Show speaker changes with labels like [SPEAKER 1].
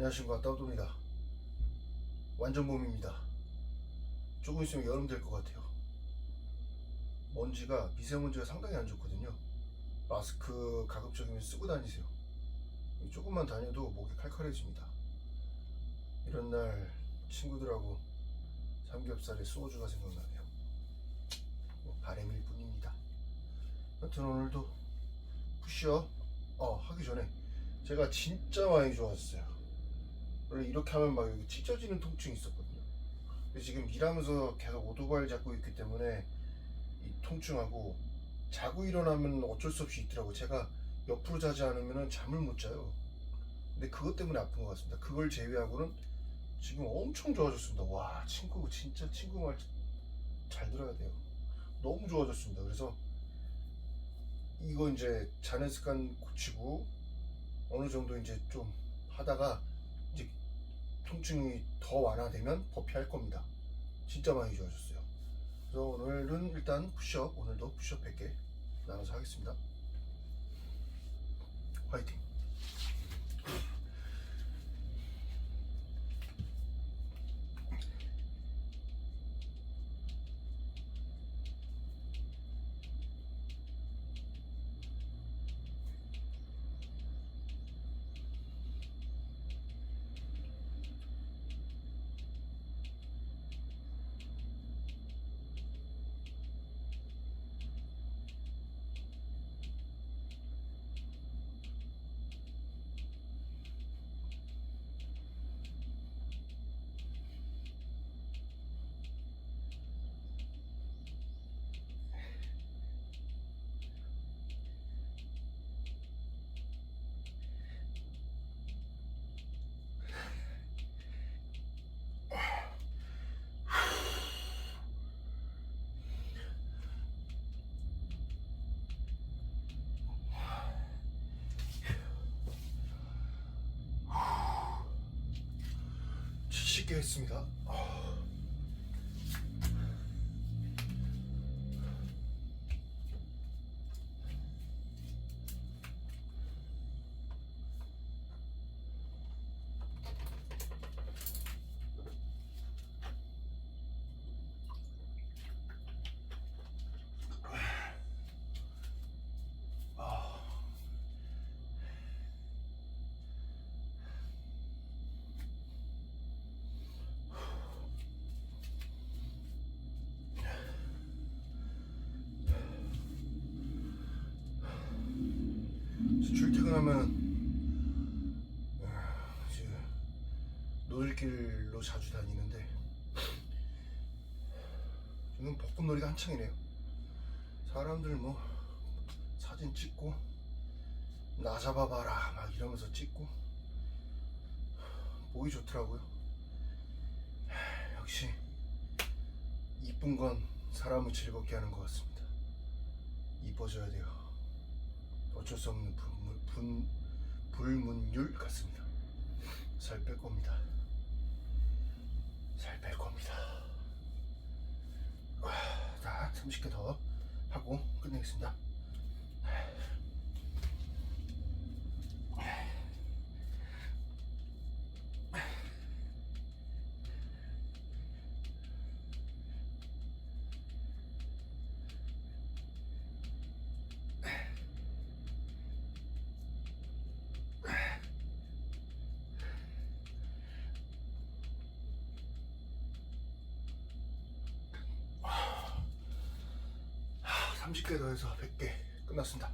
[SPEAKER 1] 안녕하십니까 따우도입니다. 완전 봄입니다. 조금 있으면 여름 될 것 같아요. 먼지가 미세먼지가 상당히 안 좋거든요. 마스크 가급적이면 쓰고 다니세요. 조금만 다녀도 목이 칼칼해집니다. 이런 날 친구들하고 삼겹살에 소주가 생각나네요. 뭐 바램일 뿐입니다. 여튼 오늘도 푸시업 어 하기 전에 제가 진짜 많이 좋았어요 원래 이렇게 하면 막 여기 찢어지는 통증이 있었거든요. 근데 지금 일하면서 계속 오토바이를 잡고 있기 때문에 이 통증하고 자고 일어나면 어쩔 수 없이 있더라고. 제가 옆으로 자지 않으면 잠을 못 자요. 근데 그것 때문에 아픈 것 같습니다. 그걸 제외하고는 지금 엄청 좋아졌습니다. 와, 친구, 진짜 친구 말 잘 들어야 돼요. 너무 좋아졌습니다. 그래서 이거 이제 자는 습관 고치고 어느 정도 이제 좀 하다가 통증이 더 완화되면 버피할 겁니다. 진짜 많이 좋아졌어요. 그래서 오늘은 일단 푸시업, 오늘도 푸시업 100개 나눠서 하겠습니다. 화이팅! 쉽게 했습니다. 출 퇴근하면 아, 지금 노들길로 자주 다니는데 지금 벚꽃놀이가 한창이네요. 사람들 뭐 사진 찍고 나 잡아봐라 막 이러면서 찍고 보기 좋더라고요. 하, 역시 이쁜 건 사람을 즐겁게 하는 것 같습니다. 이뻐져야 돼요. 어쩔 수 없는 분물, 분, 불문율 같습니다. 살 뺄 겁니다. 살 뺄 겁니다. 와, 자, 30개 더 하고 끝내겠습니다. 하, 30개 더해서 100개 끝났습니다.